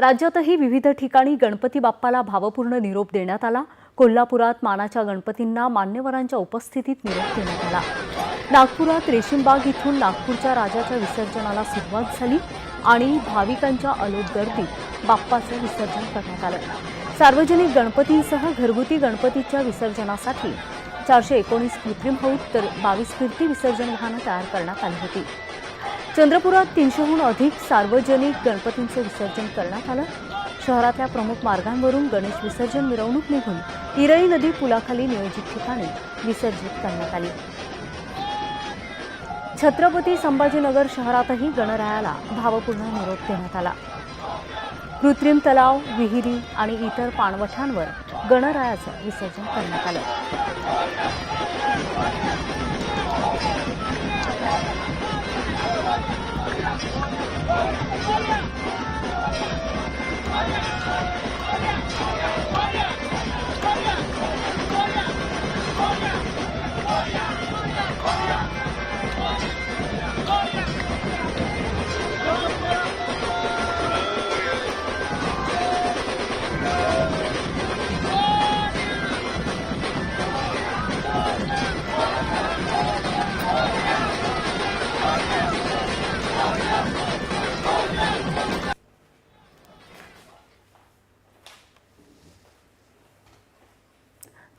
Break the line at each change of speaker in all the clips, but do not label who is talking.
राज्यातही विविध ठिकाणी गणपती बाप्पाला भावपूर्ण निरोप देण्यात आला. कोल्हापुरात मानाच्या गणपतींना मान्यवरांच्या उपस्थितीत निरोप देण्यात आला. नागपुरात रेशीमबाग इथून नागपूरच्या राजाच्या विसर्जनाला सुरुवात झाली आणि भाविकांच्या अलोट गर्दीत बाप्पाचं विसर्जन करण्यात आलं. सार्वजनिक गणपतींसह घरगुती गणपतीच्या विसर्जनासाठी चारशे एकोणीस कृत्रिम हौद तर बावीस फिरती विसर्जन वाहनं तयार करण्यात आली होती. चंद्रपुरात तीनशेहून अधिक सार्वजनिक गणपतींचं विसर्जन करण्यात आलं. शहरातल्या प्रमुख मार्गांवरून गणेश विसर्जन मिरवणूक निघून इरळी नदी पुलाखाली नियोजित ठिकाणी विसर्जित करण्यात आली. छत्रपती संभाजीनगर शहरातही गणरायाला भावपूर्ण निरोप देण्यात आला. कृत्रिम तलाव विहिरी आणि इतर पाणवठ्यांवर गणरायाचं विसर्जन करण्यात आलं. Thank you.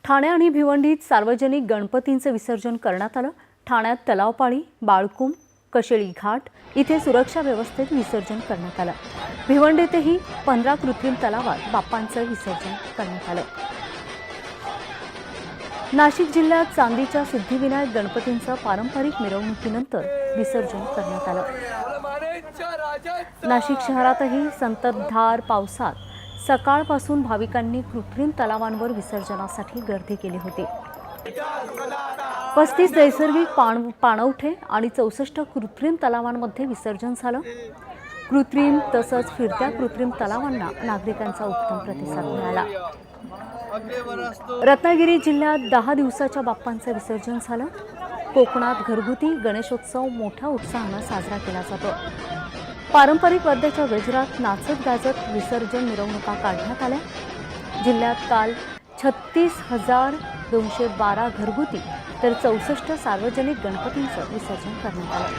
ठाणे आणि भिवंडीत सार्वजनिक गणपतींचं विसर्जन करण्यात आलं. ठाण्यात तलावपाळी बाळकुंभ कशेळी घाट इथे सुरक्षा व्यवस्थेत विसर्जन करण्यात आलं. भिवंडीतही पंधरा कृत्रिम तलावात बाप्पांचं विसर्जन करण्यात आलं. नाशिक जिल्ह्यात चांदीच्या सिद्धिविनायक गणपतींचं पारंपरिक मिरवणुकीनंतर विसर्जन करण्यात आलं. नाशिक शहरातही संततधार पावसात सकाळपासून भाविकांनी कृत्रिम तलावांवर विसर्जनासाठी गर्दी केली होती. पस्तीस नैसर्गिक पाण पाणवठे आणि चौसष्ट कृत्रिम तलावांमध्ये विसर्जन झालं. कृत्रिम तसंच फिरत्या कृत्रिम तलावांना नागरिकांचा उत्तम प्रतिसाद मिळाला. रत्नागिरी जिल्ह्यात दहा दिवसाच्या बाप्पांचं विसर्जन झालं. कोकणात घरगुती गणेशोत्सव मोठ्या उत्साहानं साजरा केला जातो. पारंपरिक वाद्याच्या गजरात नाचत गाजत विसर्जन मिरवणुका काढण्यात आल्या. जिल्ह्यात काल छत्तीस हजार दोनशे बारा घरगुती तर चौसष्ट सार्वजनिक गणपतींचं विसर्जन करण्यात आलं.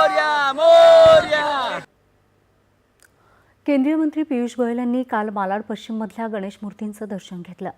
मोर्या मोर्या.
केंद्रीय मंत्री पियुष गोयल यांनी काल मालाड पश्चिममधल्या गणेश मूर्तींचं दर्शन घेतलं.